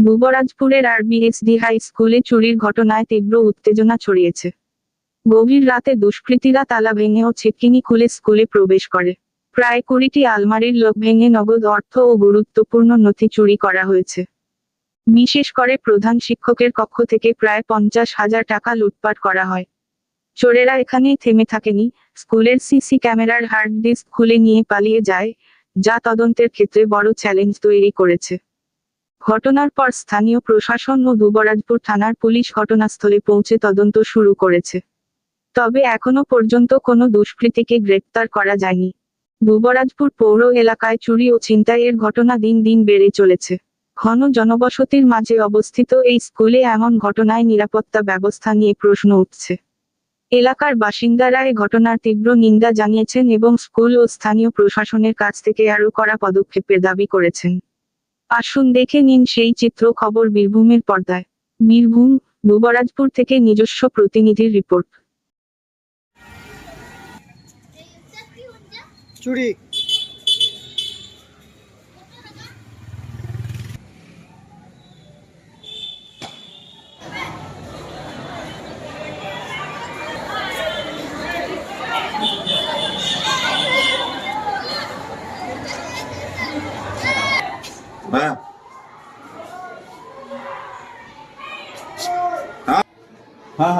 যুবরাজপুরের আরবিএসডি high স্কুলে চুরির ঘটনায় তীব্র উত্তেজনা ছড়িয়েছে। গভীর রাতে দুষ্কৃতীরা তালা ভেঙে ও ছিটকিনি খুলে স্কুলে প্রবেশ করে। প্রায় কুড়িটি আলমারির লোক ভেঙে নগদ অর্থ ও গুরুত্বপূর্ণ নথি চুরি করা হয়েছে। বিশেষ করে প্রধান শিক্ষকের কক্ষ থেকে প্রায় পঞ্চাশ হাজার টাকা লুটপাট করা হয়। চোরেরা এখানেই থেমে থাকেনি, স্কুলের সিসি ক্যামেরার হার্ড ডিস্ক খুলে নিয়ে পালিয়ে যায়, যা তদন্তের ক্ষেত্রে বড় চ্যালেঞ্জ তৈরি করেছে। ঘটনার পর স্থানীয় প্রশাসন ও দুবরাজপুর থানার পুলিশ ঘটনাস্থলে পৌঁছে তদন্ত শুরু করেছে। তবে এখনও পর্যন্ত কোনো দুষ্কৃতীকে গ্রেপ্তার করা যায়নি। দুবরাজপুর পৌর এলাকায় চুরি ও ছিনতাইয়ের ঘটনা দিন দিন বেড়ে চলেছে। ঘন জনবসতির মাঝে অবস্থিত এই স্কুলে এমন ঘটনায় নিরাপত্তা ব্যবস্থা নিয়ে প্রশ্ন উঠছে। এলাকার বাসিন্দারা এ ঘটনার তীব্র নিন্দা জানিয়েছেন এবং স্কুল ও স্থানীয় প্রশাসনের কাছ থেকে আরও করা পদক্ষেপের দাবি করেছেন। আসুন দেখে নিন সেই চিত্র খবর বীরভূমের পর্দায়। বীরভূম, দুবরাজপুর থেকে নিজস্ব প্রতিনিধির রিপোর্ট। চুরি হ্যাঁ হ্যাঁ হ্যাঁ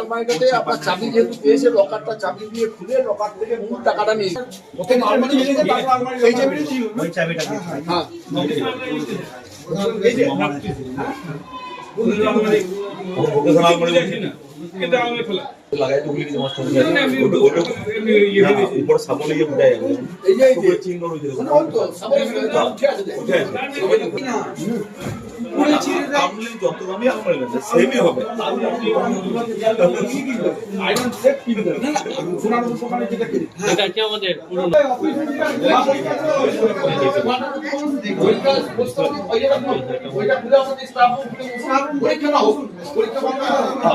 আলমারিটাতে আপনার চাবি যেহেতু পেয়েছে লকারটা চাবি দিয়ে খুলে লকার থেকে মূল টাকাটা নিয়ে প্রথম আলমারি ভেঙেছে, তারপর আলমারি এই যে ওই চাবিটা হ্যাঁ উপর সামনে গিয়ে বুঝাই এই যে এই চিহ্ন রয়েছে তো, সামনে উঠে আছে উঠে আছে আপনি যত দামি আমার সেমই হবে ওইটা বসতে হবে, ওইটা রাখুন। ওইটা খুলে আমাদের staff room খুলে বসুন। পরীক্ষা না হোক। পরীক্ষা বন্ধ না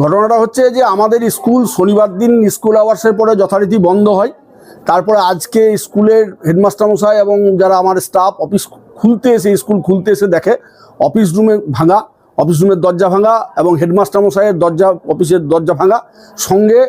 ঘটনাটা হচ্ছে যে আমাদের স্কুল শনিবার দিন স্কুল আওয়ার্সের পরে যথারীতি বন্ধ হয়। তারপরে আজকে স্কুলের হেডমাস্টার মশাই এবং যারা আমার স্টাফ অফিস খুলতে এসে, স্কুল খুলতে এসে দেখে, অফিস রুমে ভাঙা, অফিস রুমের দরজা ভাঙা এবং হেডমাস্টার মশাইয়ের দরজা, অফিসের দরজা ভাঙা, সঙ্গে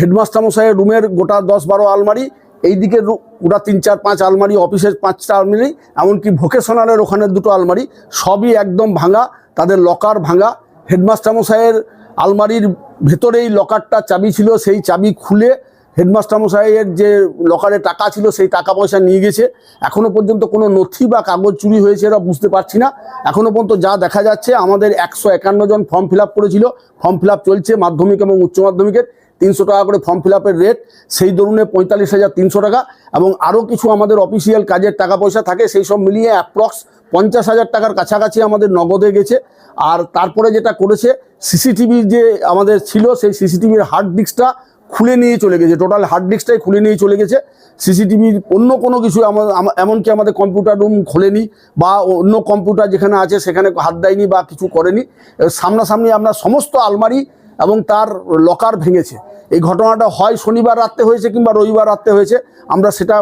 হেডমাস্টার মশাইয়ের রুমের গোটা দশ বারো আলমারি এই দিকে ওটা তিন চার পাঁচ আলমারি অফিসের পাঁচটা আলমারি, এমনকি ভোকেশনালের ওখানে দুটো আলমারি, সবই একদম ভাঙা, তাদের লকার ভাঙা। হেডমাস্টার মশাইয়ের আলমারির ভেতরেই লকারটা চাবি ছিল, সেই চাবি খুলে হেডমাস্টার মশাইয়ের যে লকারে টাকা ছিল, সেই টাকা পয়সা নিয়ে গেছে। এখনও পর্যন্ত কোনো নথি বা কাগজ চুরি হয়েছে এরা বুঝতে পারছি না। এখনও পর্যন্ত যা দেখা যাচ্ছে, আমাদের একশো একান্ন জন ফর্ম ফিল করেছিল। ফর্ম ফিল চলছে মাধ্যমিক এবং উচ্চ মাধ্যমিকের। তিনশো টাকা করে ফর্ম ফিল আপের রেট সেই দরুনে পঁয়তাল্লিশ হাজার তিনশো টাকা এবং আরও কিছু আমাদের অফিসিয়াল কাজের টাকা পয়সা থাকে, সেই সব মিলিয়ে অ্যাপ্রক্স পঞ্চাশ হাজার টাকার কাছাকাছি আমাদের নগদে গেছে। আর তারপরে যেটা করেছে সিসিটিভি যে আমাদের ছিল, সেই সিসিটিভির হার্ড ডিস্কটা খুলে নিয়ে চলে গেছে। টোটাল হার্ড ডিস্কটাই খুলে নিয়ে চলে গেছে। সিসিটিভির অন্য কোনো কিছু আমা- আমা- এমনকি আমাদের কম্পিউটার রুম খোলেনি বা অন্য কম্পিউটার যেখানে আছে, সেখানে হাত দেয়নি বা কিছু করেনি। সামনাসামনি আমরা সমস্ত আলমারি এবং তার লকার ভেঙেছে। এই ঘটনাটা হয় শনিবার রাত্রে হয়েছে কিংবা রবিবার রাত্রে হয়েছে, আমরা সেটা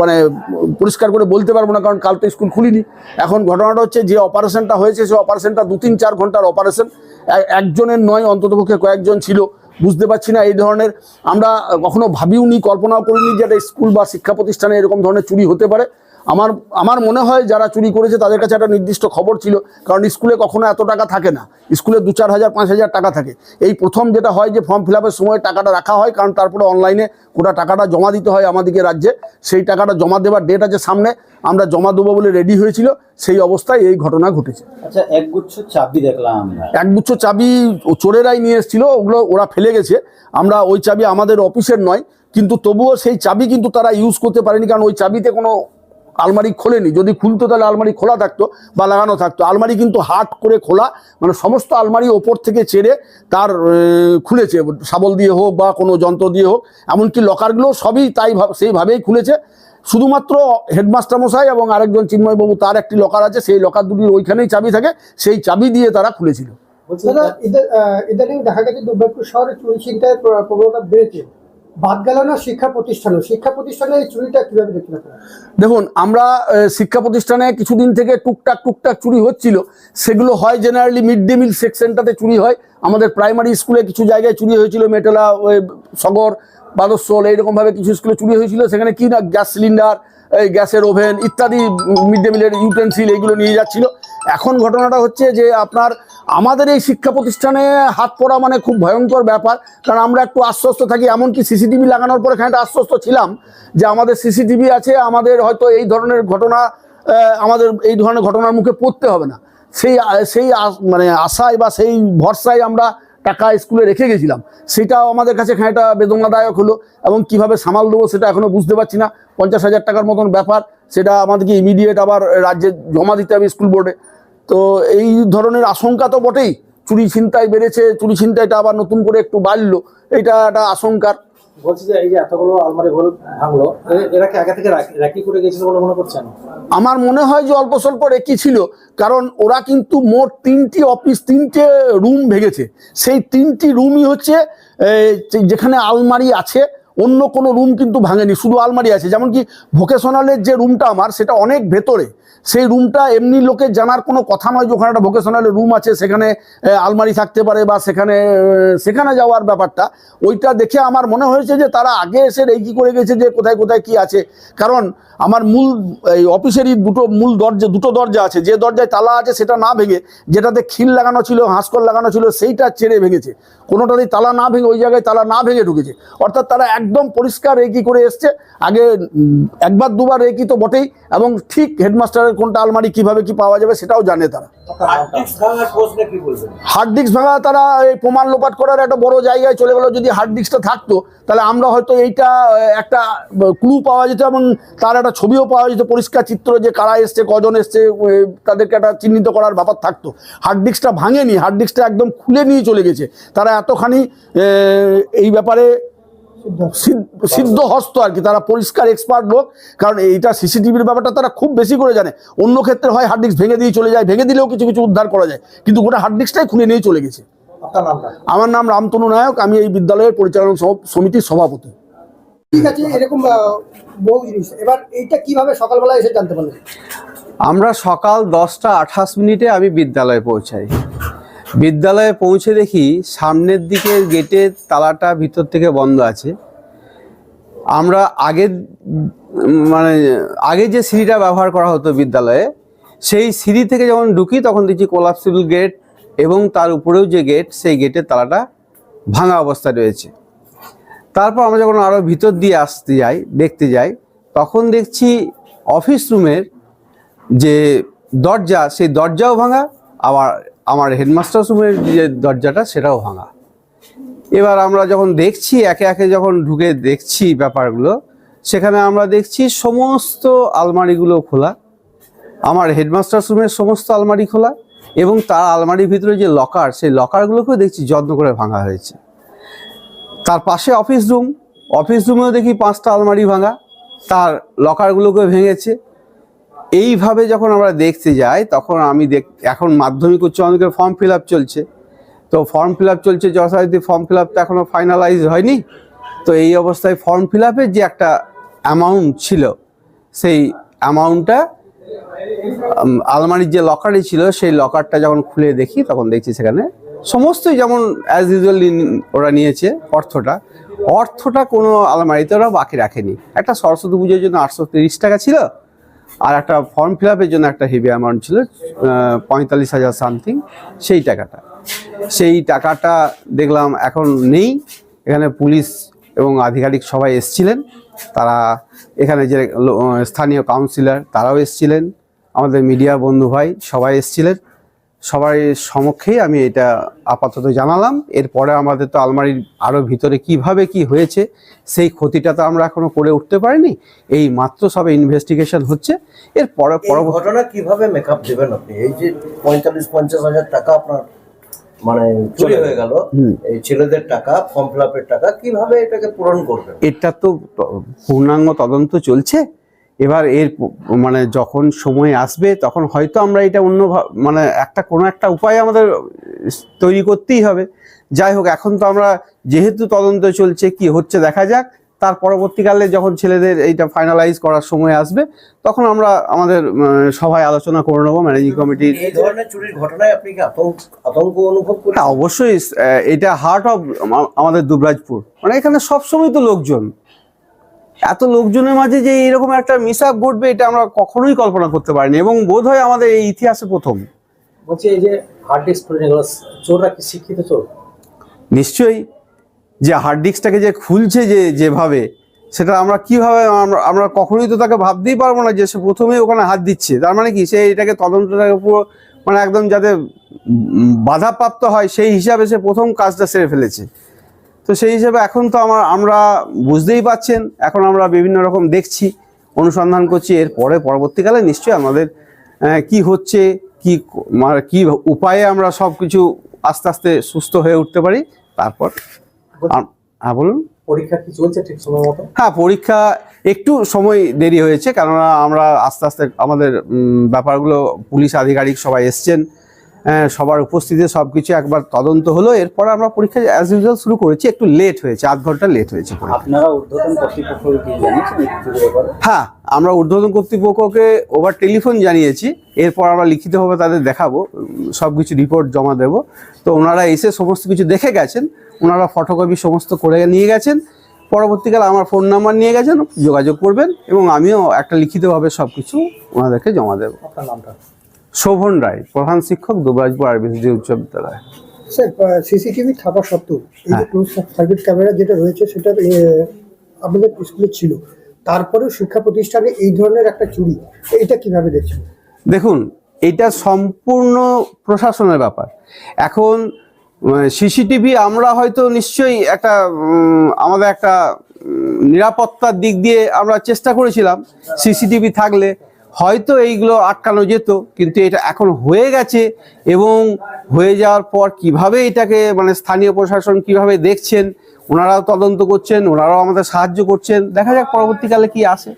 মানে পরিষ্কার করে বলতে পারব না, কারণ কাল তো স্কুল খুলিনি। এখন ঘটনাটা হচ্ছে যে অপারেশনটা হয়েছে সে অপারেশনটা দু তিন চার ঘণ্টার অপারেশন। একজনের নয়, অন্ততপক্ষে কয়েকজন ছিল, বুঝতে পারছি না এই ধরনের। আমরা কখনো ভাবিও নি কল্পনাও করিনি যে একটা স্কুল বা শিক্ষা প্রতিষ্ঠানে এরকম ধরনের চুরি হতে পারে। আমার আমার মনে হয় যারা চুরি করেছে তাদের কাছে একটা নির্দিষ্ট খবর ছিল কারণ স্কুলে কখনো এত টাকা থাকে না। স্কুলে দু চার হাজার পাঁচ হাজার টাকা থাকে। এই প্রথম যেটা হয় যে ফর্ম ফিল আপের সময় টাকাটা রাখা হয় কারণ তারপরে অনলাইনে গোটা টাকাটা জমা দিতে হয় আমাদেরকে রাজ্যে। সেই টাকাটা জমা দেওয়ার ডেট আছে সামনে আমরা জমা দেবো বলে রেডি হয়েছিল সেই অবস্থায় এই ঘটনা ঘটেছে। আচ্ছা একগুচ্ছ চাবি দেখলাম একগুচ্ছ চাবি চোরেরাই নিয়ে এসেছিল ওগুলো ওরা ফেলে গেছে। আমরা ওই চাবি আমাদের অফিসের নয় কিন্তু তবুও সেই চাবি কিন্তু তারা ইউজ করতে পারেনি কারণ ওই চাবিতে কোনো আলমারি খোলেনি। যদি খুলতো তাহলে আলমারি খোলা থাকতো বা লাগানো থাকতো। আলমারি কিন্তু হাট করে খোলা মানে সমস্ত আলমারি ওপর থেকে চেড়ে তার খুলেছে। শাবল দিয়ে হোক বা কোনো যন্ত্র দিয়ে হোক, এমনকি লকারগুলো সবই তাই ভাব- সেইভাবেই খুলেছে। শুধুমাত্র হেডমাস্টার মশাই এবং আরেকজন চিন্ময়বাবু, তার একটি লকার আছে, সেই লকার দুটির ওইখানেই চাবি থাকে, সেই চাবি দিয়ে তারা খুলেছিল। ইদানিং দেখা গেছে শহরে চুরি বেড়েছে। বাদ না শিক্ষা প্রতিষ্ঠানও? শিক্ষা প্রতিষ্ঠানে চুরিটা দেখুন, আমরা শিক্ষা প্রতিষ্ঠানে কিছুদিন থেকে টুকটাক টুকটাক চুরি হচ্ছিল। সেগুলো হয় জেনারেলি মিড ডে মিল সেকশনটাতে চুরি হয়। আমাদের প্রাইমারি স্কুলে কিছু জায়গায় চুরি হয়েছিল, মেটেলা সগর বাদস্বল এইরকমভাবে কিছু স্কুলে চুরি হয়েছিল। সেখানে কি না, গ্যাস সিলিন্ডার, এই গ্যাসের ওভেন ইত্যাদি মিড ডে মিলের ইউটেন্সিল এইগুলো নিয়ে যাচ্ছিল। এখন ঘটনাটা হচ্ছে যে আপনার আমাদের এই শিক্ষা প্রতিষ্ঠানে হাত পড়া মানে খুব ভয়ঙ্কর ব্যাপার। কারণ আমরা একটু আশ্বস্ত থাকি, এমনকি সিসিটিভি লাগানোর পরে খানিকটা আশ্বস্ত ছিলাম যে আমাদের সিসিটিভি আছে, আমাদের হয়তো এই ধরনের ঘটনা আমাদের এই ধরনের ঘটনার মুখে পড়তে হবে না। সেই সেই মানে আশায় বা সেই ভরসায় আমরা টাকা স্কুলে রেখে গেছিলাম। সেটাও আমাদের কাছে খানিকটা বেদনাদায়ক হলো এবং কীভাবে সামাল দেবো সেটা এখনও বুঝতে পারছি না। পঞ্চাশ হাজার টাকার মতন ব্যাপার, সেটা আমাদেরকে ইমিডিয়েট আবার রাজ্যে জমা দিতে হবে স্কুল বোর্ডে। তো এই ধরনের আশঙ্কা তো বটেই। চুরি ছিনতাই বেড়েছে চুরি ছিনতাইটা আবার নতুন করে একটু বাড়লো এটা একটা আশঙ্কার। বলছি যে এই যে এতগুলো আলমারি ভুল ভাঙলো এরা কি আগে থেকে রাখি- রাখি করে গেছিল বলে মনে করছেন? আমার মনে হয় যে অল্প স্বল্প রেকি ছিল কারণ ওরা কিন্তু মোট তিনটি অফিস তিনটে রুম ভেঙেছে। সেই তিনটি রুমই হচ্ছে যেখানে আলমারি আছে অন্য কোনো রুম কিন্তু ভাঙেনি শুধু আলমারি আছে। যেমন কি ভোকেশনালের যে রুমটা আমার সেটা অনেক ভেতরে। সেই রুমটা এমনি লোকে জানার কোনো কথা নয় যে ওখানে একটা ভোকেশনাল রুম আছে, সেখানে আলমারি থাকতে পারে বা সেখানে সেখানে যাওয়ার ব্যাপারটা। ওইটা দেখে আমার মনে হয়েছে যে তারা আগে এসে রেকি করে গেছে যে কোথায় কোথায় কি আছে। কারণ আমার মূল, এই অফিসেরই দুটো মূল দরজা, দুটো দরজা আছে। যে দরজায় তালা আছে সেটা না ভেঙে, যেটাতে খিল লাগানো ছিল হাঁসকল লাগানো ছিল, সেইটা ছেড়ে ভেঙেছে। কোনোটাতেই তালা না ভেঙে, ওই জায়গায় তালা না ভেঙে ঢুকেছে। অর্থাৎ তারা একদম পরিষ্কার রেকি করে এসছে। আগে একবার, দুবার রেকি তো বটেই এবং ঠিক হেডমাস্টারের কোনটা আলমারি কীভাবে কি পাওয়া যাবে সেটাও জানে তারা। হার্ড ডিস্ক ভাঙা তারা এই প্রমাণ লোপাট করার একটা বড় জায়গায় চলে গেল যদি হার্ড ডিস্কটা থাকতো তাহলে আমরা হয়তো এইটা একটা ক্লু পাওয়া যেত এবং তার একটা ছবিও পাওয়া যেত পরিষ্কার চিত্র যে কারা এসছে কজন এসছে তাদেরকে একটা চিহ্নিত করার ব্যাপার থাকতো। হার্ড ডিস্কটা ভাঙেনি হার্ড ডিস্কটা একদম খুলে নিয়ে চলে গেছে। তারা এতখানি এই ব্যাপারে সিদ্ধ- সিদ্ধ হস্ত আর কি তারা পরিষ্কার এক্সপার্ট লোক কারণ এইটা সিসিটিভির ব্যাপারটা তারা খুব বেশি করে জানে। অন্য ক্ষেত্রে হয় হার্ড ডিস্ক ভেঙে দিয়ে চলে যায় ভেঙে দিলেও কিছু কিছু উদ্ধার করা যায় কিন্তু গোটা হার্ড ডিস্কটাই খুলে নিয়ে চলে গেছে। আপনার আমার নাম রামতনু নায়ক আমি এই বিদ্যালয়ের পরিচালনা সম- সমিতির সভাপতি। ঠিক আছে এরকম বহু জিনিস। এবার এইটা কীভাবে সকালবেলা এসে জানতে পারলেন? আমরা সকাল দশটা আঠাশ মিনিটে আমি বিদ্যালয়ে পৌঁছাই। বিদ্যালয়ে পৌঁছে দেখি সামনের দিকে গেটের তালাটা ভিতর থেকে বন্ধ আছে। আমরা আগের মানে আগে যে সিঁড়িটা ব্যবহার করা হতো বিদ্যালয়ে, সেই সিঁড়ি থেকে যখন ঢুকি তখন দেখছি কোলাপসিবল গেট এবং তার উপরেও যে গেট, সেই গেটের তালাটা ভাঙা অবস্থায় রয়েছে। তারপর আমরা যখন আরও ভিতর দিয়ে আসতে যাই, দেখতে যাই, তখন দেখছি অফিস রুমের যে দরজা, সেই দরজাও ভাঙা, আবার আমার হেডমাস্টার রুমের যে দরজাটা, সেটাও ভাঙা। এবার আমরা যখন দেখছি, একে একে যখন ঢুকে দেখছি ব্যাপারগুলো, সেখানে আমরা দেখছি সমস্ত আলমারিগুলো খোলা। আমার হেডমাস্টার রুমের সমস্ত আলমারি খোলা এবং তার আলমারির ভিতরে যে লকার, সেই লকারগুলোকেও দেখছি যত্ন করে ভাঙা হয়েছে। তার পাশে অফিস রুম, অফিস রুমেও দেখি পাঁচটা আলমারি ভাঙা, তার লকারগুলোকে ভেঙেছে। এইভাবে যখন আমরা দেখতে যাই, তখন আমি দেখ, এখন মাধ্যমিক উচ্চ মাধ্যমিকের ফর্ম ফিল চলছে। তো ফর্ম ফিল চলছে, যথারীতি ফর্ম ফিল আপ তো এখনও ফাইনালাইজ হয়নি। তো এই অবস্থায় ফর্ম ফিল যে একটা অ্যামাউন্ট ছিল, সেই অ্যামাউন্টটা আলমারির যে লকারে ছিল, সেই লকারটা যখন খুলে দেখি, তখন দেখছি সেখানে সমস্তই যেমন অ্যাজ ইউজুয়াল ওরা নিয়েছে অর্থটা। অর্থটা কোনো আলমারিতে ওরা বাকি রাখেনি। একটা সরস্বতী পুজোর জন্য আটশো তিরিশ টাকা ছিল, আর একটা ফর্ম ফিল জন্য একটা হেভি অ্যামাউন্ট ছিল পঁয়তাল্লিশ হাজার সামথিং সেই টাকাটা। সেই টাকাটা দেখলাম এখন নেই। এখানে পুলিশ এবং আধিকারিক সবাই এসছিলেন। তারা এখানে যে স্থানীয় কাউন্সিলর তারাও এসছিলেন। আমাদের মিডিয়া বন্ধু ভাই সবাই এসছিলেন। সবাই সমক্ষেই আমি এটা আপাতত জানালাম। এরপরে আমাদের তো আলমারির আরও ভিতরে কীভাবে কি হয়েছে, সেই ক্ষতিটা তো আমরা এখনও করে উঠতে পারিনি। এই মাত্র সবে ইনভেস্টিগেশন হচ্ছে। এর পরে ঘটনা কীভাবে মেকআপ দেবেন আপনি? এই যে পঁয়তাল্লিশ, পঞ্চাশ হাজার টাকা আপনার মানে চুরি হয়ে গেল। এই ছেলেদের টাকা ফর্ম ফিল টাকা কীভাবে এটাকে পূরণ করবেন? এটা তো পূর্ণাঙ্গ তদন্ত চলছে। এবার এর মানে যখন সময় আসবে তখন হয়তো আমরা এটা অন্য মানে একটা কোনো একটা উপায় আমাদের তৈরি করতেই হবে। যাই হোক এখন তো আমরা যেহেতু তদন্ত চলছে কি হচ্ছে দেখা যাক। তার পরবর্তীকালে যখন ছেলেদের এইটা ফাইনালাইজ করার সময় আসবে তখন আমরা আমাদের সভায় আলোচনা করে নেব ম্যানেজিং কমিটির এই ধরনের চুরির ঘটনায় আপনি কি আতঙ্ক আতঙ্ক অনুভব করেন হ্যাঁ অবশ্যই এটা হার্ট অফ আমাদের দুবরাজপুর। মানে এখানে সবসময় তো লোকজন। এত লোকজনের মাঝে যে এরকম একটা মিস আপ ঘটবে এটা আমরা কখনোই কল্পনা করতে পারিনি। এবং বোধ হয় আমাদের এই ইতিহাসে প্রথম। বলছি এই যে হার্ড ডিস্ক চোররা কি শিক্ষিত চোর? নিশ্চয়ই। যে হার্ড ডিস্কটাকে যে খুলছে যে, যেভাবে, সেটা আমরা কীভাবে, আমরা কখনোই তো তাকে ভাবতেই পারব না যে সে প্রথমেই ওখানে হাত দিচ্ছে। তার মানে কি? সে এটাকে তদন্তটাকে পুরো মানে একদম যাতে বাধাপ্রাপ্ত হয়, সেই হিসাবে সে প্রথম কাজটা সেরে ফেলেছে। তো সেই হিসাবে এখন তো আমার, আমরা বুঝতেই পাচ্ছেন, এখন আমরা বিভিন্ন রকম দেখছি, অনুসন্ধান করছি এরপরে পরবর্তীকালে নিশ্চয়ই আমাদের কি হচ্ছে, কি মানে কি উপায়ে আমরা সব কিছু আস্তে আস্তে সুস্থ হয়ে উঠতে পারি, তারপর হ্যাঁ বলুন। পরীক্ষা কি চলছে ঠিক সময় মতো? হ্যাঁ পরীক্ষা একটু সময় দেরি হয়েছে কেননা আমরা আস্তে আস্তে আমাদের ব্যাপারগুলো পুলিশ আধিকারিক সবাই এসছেন। সবার উপস্থিতিতে সব কিছু একবার তদন্ত হলো। এরপর আমরা পরীক্ষা অ্যাজ ইউজুয়াল শুরু করেছি। একটু লেট হয়েছে আধ ঘণ্টা লেট হয়েছে হ্যাঁ আমরা ঊর্ধ্বতন কর্তৃপক্ষকে ওভার টেলিফোন জানিয়েছি। এরপর আমরা লিখিতভাবে তাদের দেখাবো সব কিছু রিপোর্ট জমা দেব। তো ওনারা এসে সমস্ত কিছু দেখে গেছেন ওনারা ফটোকপি সমস্ত করে নিয়ে গেছেন। পরবর্তীকালে আমার ফোন নাম্বার নিয়ে গেছেন যোগাযোগ করবেন এবং আমিও একটা লিখিতভাবে সব কিছু ওনাদেরকে জমা দেবো। আপনার নামটা? শোভন রায় প্রধান শিক্ষক দুবরাজপুর আরবিসি উচ্চ বিদ্যালয়। স্যার সিসিটিভি থাকা সত্ত্বেও এই যে। ক্লোজ সার্কিট ক্যামেরা যেটা রয়েছে সেটা আমাদের স্কুলে ছিল। তারপরেও শিক্ষা প্রতিষ্ঠানে এই ধরনের একটা চুরি এটা কীভাবে দেখছেন? দেখুন এটা সম্পূর্ণ প্রশাসনের ব্যাপার। এখন সিসিটিভি আমরা হয়তো নিশ্চয়ই একটা আমাদের একটা নিরাপত্তার দিক দিয়ে আমরা চেষ্টা করেছিলাম। সিসিটিভি থাকলে হয়তো এইগুলো আটকানো যেত, কিন্তু এটা এখন হয়ে গেছে এবং হয়ে যাওয়ার পর কীভাবে এটাকে মানে স্থানীয় প্রশাসন কীভাবে দেখছেন, ওনারাও তদন্ত করছেন, ওনারাও আমাদের সাহায্য করছেন, দেখা যাক পরবর্তীকালে কি আসে।